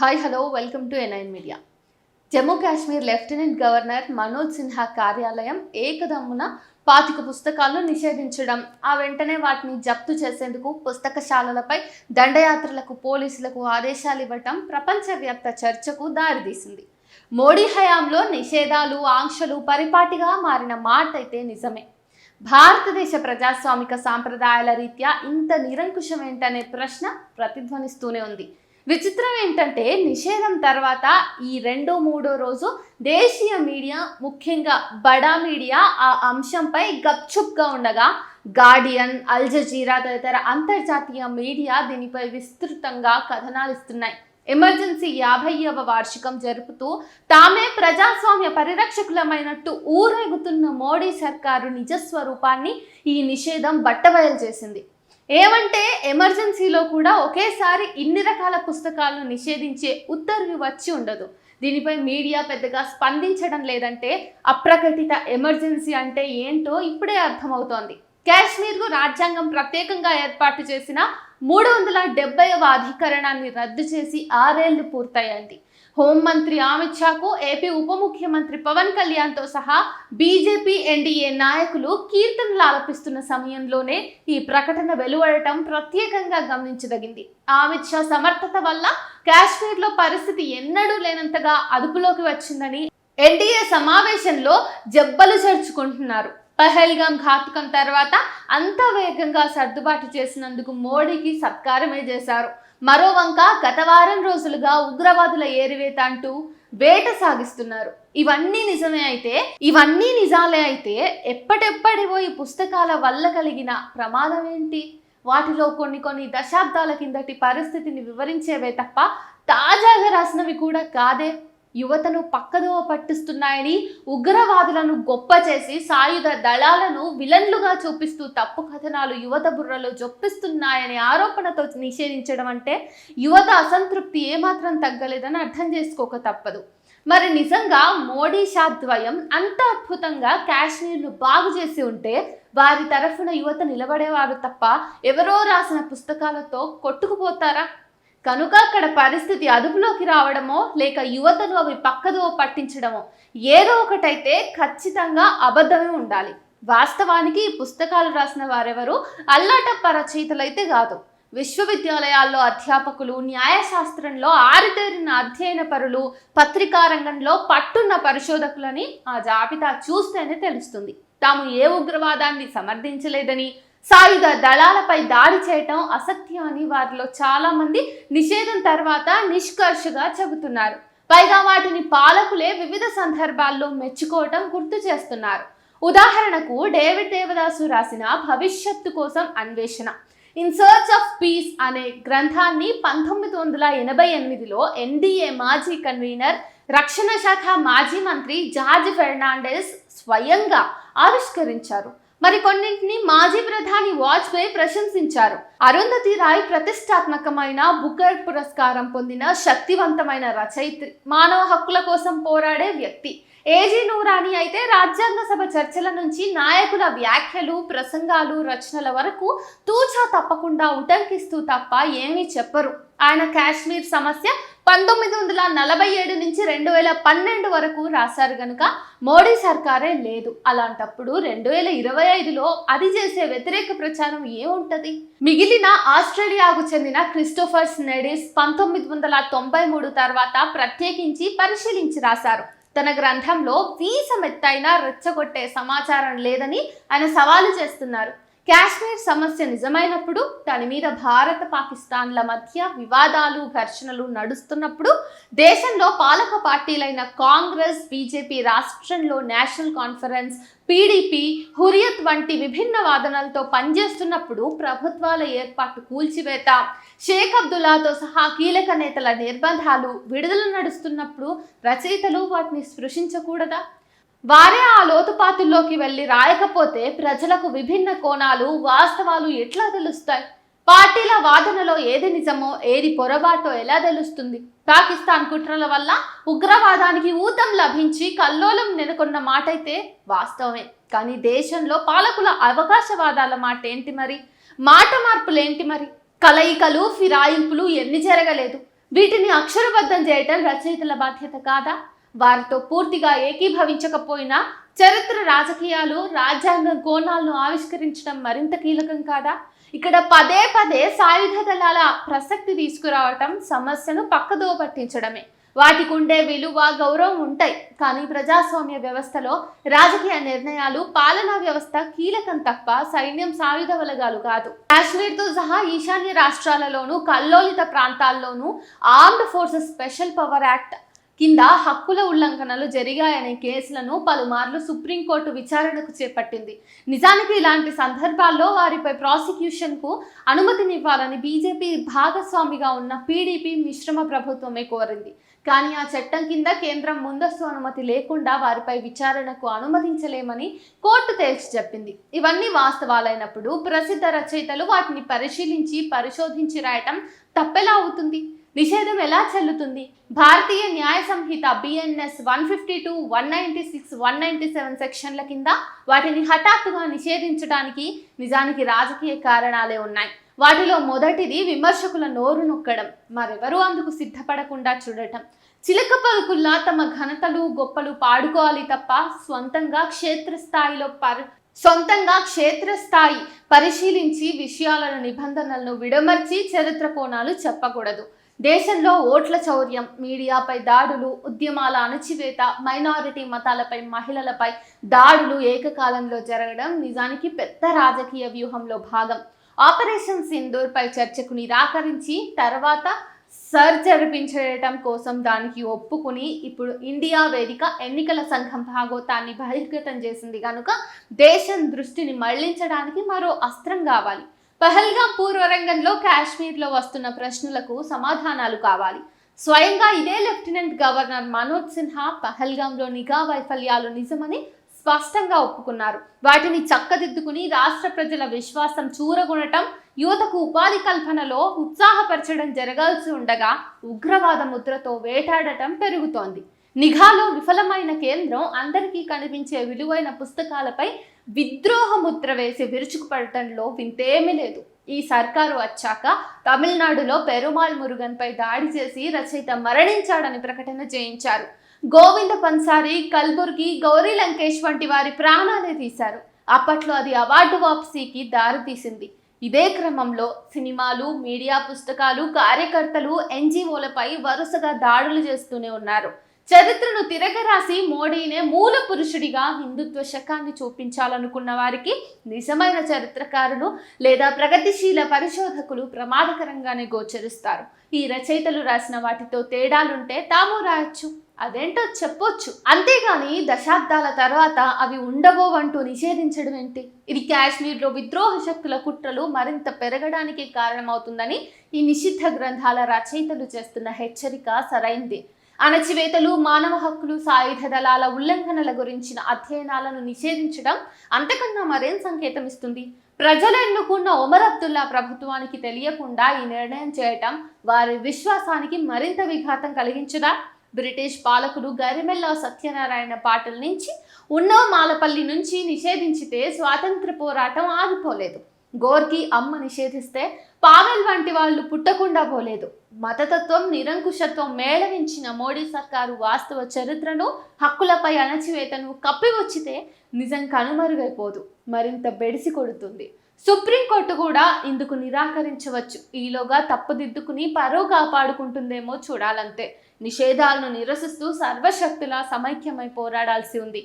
Hi hello welcome to NIN media Jammu Kashmir lieutenant governor Manoj Sinha కార్యాలయం ఏకదమ్మున పాతిక పుస్తకాలను నిషేధించడం. ఆ వెంటనే వాటిని జప్తు చేసేందుకు పుస్తకశాలలపై దండయాత్రలకు పోలీసులకు ఆదేశాలు ఇవ్వటం ప్రపంచవ్యాప్త చర్చకు దారితీసింది. మోడీ హయాంలో నిషేధాలు ఆంక్షలు పరిపాటిగా మారిన మాట అయితే నిజమే. భారతదేశ ప్రజాస్వామిక సాంప్రదాయాల రీత్యా ఇంత నిరంకుశం ఏంటనే ప్రశ్న ప్రతిధ్వనిస్తూనే ఉంది. విచిత్రం ఏంటంటే నిషేధం తర్వాత ఈ రెండో మూడో రోజు దేశీయ మీడియా ముఖ్యంగా బడా మీడియా ఆ అంశంపై గప్చుప్గా ఉండగా గార్డియన్ అల్ జజీరా తదితర అంతర్జాతీయ మీడియా దీనిపై విస్తృతంగా కథనాలు ఇస్తున్నాయి. ఎమర్జెన్సీ యాభైవ వార్షికం జరుపుతూ తామే ప్రజాస్వామ్య పరిరక్షకులమైనట్టు ఊరేగుతున్న మోడీ సర్కారు నిజస్వరూపాన్ని ఈ నిషేధం బట్టబయలు చేసింది. ఏమంటే ఎమర్జెన్సీలో కూడా ఒకేసారి ఇన్ని రకాల పుస్తకాలను నిషేధించే ఉత్తర్వు వచ్చి ఉండదు. దీనిపై మీడియా పెద్దగా స్పందించడం లేదంటే అప్రకటిత ఎమర్జెన్సీ అంటే ఏంటో ఇప్పుడే అర్థమవుతోంది. కాశ్మీర్కు రాజ్యాంగం ప్రత్యేకంగా ఏర్పాటు చేసిన మూడు వందల డెబ్బైవ అధికరణాన్ని రద్దు చేసి ఆరేళ్ళు పూర్తయ్యింది హోంమంత్రి అమిత్ షాకు ఏపీ ఉప ముఖ్యమంత్రి పవన్ కళ్యాణ్తో సహా బీజేపీ ఎన్డీఏ నాయకులు కీర్తనలు ఆలపిస్తున్న సమయంలోనే ఈ ప్రకటన వెలువడటం ప్రత్యేకంగా గమనించదగింది. అమిత్ షా సమర్థత వల్ల కాశ్మీర్లో పరిస్థితి ఎన్నడూ లేనంతగా అదుపులోకి వచ్చిందని ఎన్డీఏ సమావేశంలో జబ్బలు చర్చుకుంటున్నారు. పహల్గాం ఘాతుకం తర్వాత అంత వేగంగా సర్దుబాటు చేసినందుకు మోడీకి సత్కారమే చేశారు. మరోవంక గత వారం రోజులుగా ఉగ్రవాదుల ఏరివేత అంటూ వేట సాగిస్తున్నారు. ఇవన్నీ నిజమే అయితే ఇవన్నీ నిజాలే అయితే ఎప్పటెప్పటివో ఈ పుస్తకాల వల్ల కలిగిన ప్రమాదం ఏంటి? వాటిలో కొన్ని కొన్ని దశాబ్దాల కిందటి పరిస్థితిని వివరించేవే తప్ప తాజాగా రాసినవి కూడా కాదే. యువతను పక్కదోవ పట్టిస్తున్నాయని ఉగ్రవాదులను గొప్ప చేసి సాయుధ దళాలను విలన్లుగా చూపిస్తూ తప్పు కథనాలు యువత బుర్రలో జొప్పిస్తున్నాయనే ఆరోపణతో నిషేధించడం అంటే యువత అసంతృప్తి ఏమాత్రం తగ్గలేదని అర్థం చేసుకోక తప్పదు. మరి నిజంగా మోడీ షా ద్వయం అంత అద్భుతంగా కాశ్మీర్ను బాగు చేసి ఉంటే వారి తరఫున యువత నిలబడేవారు తప్ప ఎవరో రాసిన పుస్తకాలతో కొట్టుకుపోతారా? కనుక అక్కడ పరిస్థితి అదుపులోకి రావడమో లేక యువతను అవి పక్కదో పట్టించడమో ఏదో ఒకటైతే ఖచ్చితంగా అబద్ధమే ఉండాలి. వాస్తవానికి ఈ పుస్తకాలు రాసిన వారెవరు అల్లాటప్ప రచయితలైతే కాదు. విశ్వవిద్యాలయాల్లో అధ్యాపకులు న్యాయశాస్త్రంలో ఆరితేరిన అధ్యయన పరులు పత్రికా రంగంలో పట్టున్న పరిశోధకులని ఆ జాబితా చూస్తేనే తెలుస్తుంది. తాము ఏ ఉగ్రవాదాన్ని సమర్థించలేదని సాయుధ దళాలపై దాడి చేయటం అసత్యం అని వారిలో చాలా మంది నిషేధం తర్వాత నిష్కర్షగా చెబుతున్నారు. పైగా వాటిని పాలకులే వివిధ సందర్భాల్లో మెచ్చుకోవటం గుర్తు చేస్తున్నారు. ఉదాహరణకు డేవిడ్ దేవదాసు రాసిన భవిష్యత్తు కోసం అన్వేషణ. ఇన్ సర్చ్ ఆఫ్ పీస్ అనే గ్రంథాన్ని పంతొమ్మిది వందల ఎనభై ఎనిమిదిలో ఎన్డీఏ మాజీ కన్వీనర్ రక్షణ శాఖ మాజీ మంత్రి జార్జ్ ఫెర్నాండెస్ స్వయంగా ఆవిష్కరించారు. మరికొన్నింటిని మాజీ ప్రధాని వాజ్పేయి ప్రశంసించారు. అరుంధతి రాయ్ ప్రతిష్టాత్మకమైన బుకర్ పురస్కారం పొందిన శక్తివంతమైన రచయిత్రి. మానవ హక్కుల కోసం పోరాడే వ్యక్తి. ఏజీ నూరాని అయితే రాజ్యాంగ సభ చర్చల నుంచి నాయకుల వ్యాఖ్యలు ప్రసంగాలు రచనల వరకు తూచా తప్పకుండా ఉటంకిస్తూ తప్ప ఏమీ చెప్పరు. ఆయన కాశ్మీర్ సమస్య పంతొమ్మిది వందల నలభై ఏడు నుంచి రెండు వేల పన్నెండు వరకు రాశారు గనుక మోడీ సర్కారే లేదు. అలాంటప్పుడు రెండు వేల ఇరవై ఐదులో అది చేసే వ్యతిరేక ప్రచారం ఏముంటది? మిగిలిన ఆస్ట్రేలియాకు చెందిన క్రిస్టోఫర్ స్నెడిస్ పంతొమ్మిది వందల తొంభై మూడు తర్వాత ప్రత్యేకించి పరిశీలించి రాశారు. తన గ్రంథంలో వీసమెత్తైనా రెచ్చగొట్టే సమాచారం లేదని ఆయన సవాలు చేస్తున్నారు. కాశ్మీర్ సమస్య నిజమైనప్పుడు దాని మీద భారత పాకిస్తాన్ల మధ్య వివాదాలు ఘర్షణలు నడుస్తున్నప్పుడు దేశంలో పాలక పార్టీలైన కాంగ్రెస్ బీజేపీ రాష్ట్రంలో నేషనల్ కాన్ఫరెన్స్ పీడీపీ హురియత్ వంటి విభిన్న వాదనలతో పనిచేస్తున్నప్పుడు ప్రభుత్వాల ఏర్పాటు కూల్చివేత. షేక్ అబ్దుల్లాతో సహా కీలక నేతల నిర్బంధాలు విడుదల నడుస్తున్నప్పుడు రచయితలు వాటిని స్పృశించకూడదా? వారే ఆ లోతుపాతుల్లోకి వెళ్ళి రాయకపోతే ప్రజలకు విభిన్న కోణాలు వాస్తవాలు ఎట్లా తెలుస్తాయి? పార్టీల వాదనలో ఏది నిజమో ఏది పొరపాటో ఎలా తెలుస్తుంది? పాకిస్తాన్ కుట్రల వల్ల ఉగ్రవాదానికి ఊతం లభించి కల్లోలం నెలకొన్న మాటైతే వాస్తవమే. కానీ దేశంలో పాలకుల అవకాశవాదాల మాట ఏంటి మరి? మాట మార్పులేంటి మరి? కలయికలు ఫిరాయింపులు ఎన్ని జరగలేదు? వీటిని అక్షరబద్ధం చేయటం రచయితల బాధ్యత కాదా? వారితో పూర్తిగా ఏకీభవించకపోయినా చరిత్ర రాజకీయాలు రాజ్యాంగ కోణాలను ఆవిష్కరించడం మరింత కీలకం కాదా? ఇక్కడ పదే పదే సాయుధ దళాల ప్రసక్తి తీసుకురావటం సమస్యను పక్కదో పట్టించడమే. వాటికి ఉండే విలువ గౌరవం ఉంటాయి. కానీ ప్రజాస్వామ్య వ్యవస్థలో రాజకీయ నిర్ణయాలు పాలనా వ్యవస్థ కీలకం తప్ప సైన్యం సాయుధ బలగాలు కాదు. కాశ్మీర్తో సహా ఈశాన్య రాష్ట్రాలలోనూ కల్లోలిత ప్రాంతాల్లోనూ armed forces special power act కింద హక్కుల ఉల్లంఘనలు జరిగాయనే కేసులను పలుమార్లు సుప్రీంకోర్టు విచారణకు చేపట్టింది. నిజానికి ఇలాంటి సందర్భాల్లో వారిపై ప్రాసిక్యూషన్కు అనుమతినివ్వాలని బీజేపీ భాగస్వామిగా ఉన్న పీడీపీ మిశ్రమ ప్రభుత్వమే కోరింది. కానీ ఆ చట్టం కింద కేంద్రం ముందస్తు అనుమతి లేకుండా వారిపై విచారణకు అనుమతించలేమని కోర్టు తేల్చి చెప్పింది. ఇవన్నీ వాస్తవాలైనప్పుడు ప్రసిద్ధ రచయితలు వాటిని పరిశీలించి పరిశోధించి రాయటం తప్పెలా అవుతుంది? నిషేధం ఎలా చెల్లుతుంది? Bharatiya Nyaya Sanhita BNS one fifty two one ninety six one ninety seven సెక్షన్ల కింద వాటిని హఠాత్తుగా నిషేధించడానికి నిజానికి రాజకీయ కారణాలే ఉన్నాయి. వాటిలో మొదటిది విమర్శకుల నోరు నొక్కడం. మరెవరూ అందుకు సిద్ధపడకుండా చూడటం. చిలక పలుకుల్లా తమ ఘనతలు గొప్పలు పాడుకోవాలి తప్ప స్వంతంగా క్షేత్రస్థాయిలో పరి సొంతంగా క్షేత్రస్థాయి పరిశీలించి విషయాలను నిబంధనలను విడమర్చి చరిత్ర కోణాలు చెప్పకూడదు. దేశంలో ఓట్ల చౌర్యం మీడియాపై దాడులు ఉద్యమాల అణచివేత మైనారిటీ మతాలపై మహిళలపై దాడులు ఏకకాలంలో జరగడం నిజానికి పెద్ద రాజకీయ వ్యూహంలో భాగం. ఆపరేషన్ సింధూర్పై చర్చకు నిరాకరించి తర్వాత సర్ జరిపించడం కోసం దానికి ఒప్పుకుని ఇప్పుడు ఇండియా వేదిక ఎన్నికల సంఘం భాగోతాన్ని బహిర్గతం చేసింది కనుక దేశం దృష్టిని మళ్ళించడానికి మరో అస్త్రం కావాలి. పహల్గాం పూర్వరంగంలో కాశ్మీర్లో వస్తున్న ప్రశ్నలకు సమాధానాలు కావాలి. స్వయంగా ఇదే లెఫ్టినెంట్ గవర్నర్ మనోజ్ సిన్హా పహల్గాంలో నిఘా వైఫల్యాలు నిజమని స్పష్టంగా ఒప్పుకున్నారు. వాటిని చక్కదిద్దుకుని రాష్ట్ర ప్రజల విశ్వాసం చూరగొనటం యువతకు ఉపాధి కల్పనలో ఉత్సాహపరచడం జరగాల్సి ఉండగా ఉగ్రవాద ముద్రతో వేటాడటం పెరుగుతోంది. నిఘాలో విఫలమైన కేంద్రం అందరికీ కనిపించే విలువైన పుస్తకాలపై విద్రోహ ముద్ర వేసి విరుచుకుపడటంలో వింతేమీ లేదు. ఈ సర్కారు వచ్చాక తమిళనాడులో పెరుమాల్ మురుగన్పై దాడి చేసి రచయిత మరణించాడని ప్రకటన చేయించారు గోవింద పన్సారి కల్బుర్గి గౌరీ లంకేష్ వంటి వారి ప్రాణాలే తీశారు. అప్పట్లో అది అవార్డు వాపసీకి దారితీసింది ఇదే క్రమంలో సినిమాలు మీడియా పుస్తకాలు కార్యకర్తలు ఎన్జిఓలపై వరుసగా దాడులు చేస్తూనే ఉన్నారు. చరిత్రను తిరగరాసి మోడీనే మూల పురుషుడిగా హిందుత్వ శకాన్ని చూపించాలనుకున్న వారికి నిజమైన చరిత్రకారులు లేదా ప్రగతిశీల పరిశోధకులు ప్రమాదకరంగానే గోచరిస్తారు. ఈ రచయితలు రాసిన వాటితో తేడాలుంటే తాము రాయొచ్చు అదేంటో చెప్పొచ్చు. అంతేగాని దశాబ్దాల తర్వాత అవి ఉండబోవంటూ నిషేధించడం ఏంటి? ఇది కాశ్మీర్లో విద్రోహ శక్తుల కుట్రలు మరింత పెరగడానికి కారణమవుతుందని ఈ నిషిద్ధ గ్రంథాల రచయితలు చేస్తున్న హెచ్చరిక సరైంది. అణచివేతలు మానవ హక్కులు సాయుధ దళాల ఉల్లంఘనల గురించిన అధ్యయనాలను నిషేధించడం అంతకన్నా మరేం సంకేతం ఇస్తుంది ప్రజలు ఎన్నుకున్న ఒమర్ అబ్దుల్లా ప్రభుత్వానికి తెలియకుండా ఈ నిర్ణయం చేయటం వారి విశ్వాసానికి మరింత విఘాతం కలిగించదా? బ్రిటిష్ పాలకులు గరిమెల్లా సత్యనారాయణ పాటల నుంచి ఉన్నో మాలపల్లి నుంచి నిషేధించితే స్వాతంత్ర పోరాటం ఆగిపోలేదు. గోర్కి అమ్మ నిషేధిస్తే పావెల్ వంటి వాళ్ళు పుట్టకుండా పోలేదు. మతతత్వం నిరంకుశత్వం మేళవించిన మోడీ సర్కారు వాస్తవ చరిత్రను హక్కులపై అణచివేతను కప్పివచ్చితే నిజం కనుమరుగైపోదు. మరింత బెడిసి కొడుతుంది. సుప్రీంకోర్టు కూడా ఇందుకు నిరాకరించవచ్చు. ఈలోగా తప్పుదిద్దుకుని పరో కాపాడుకుంటుందేమో చూడాలంతే. నిషేధాలను నిరసిస్తూ సర్వశక్తులా సమైక్యమై పోరాడాల్సి ఉంది.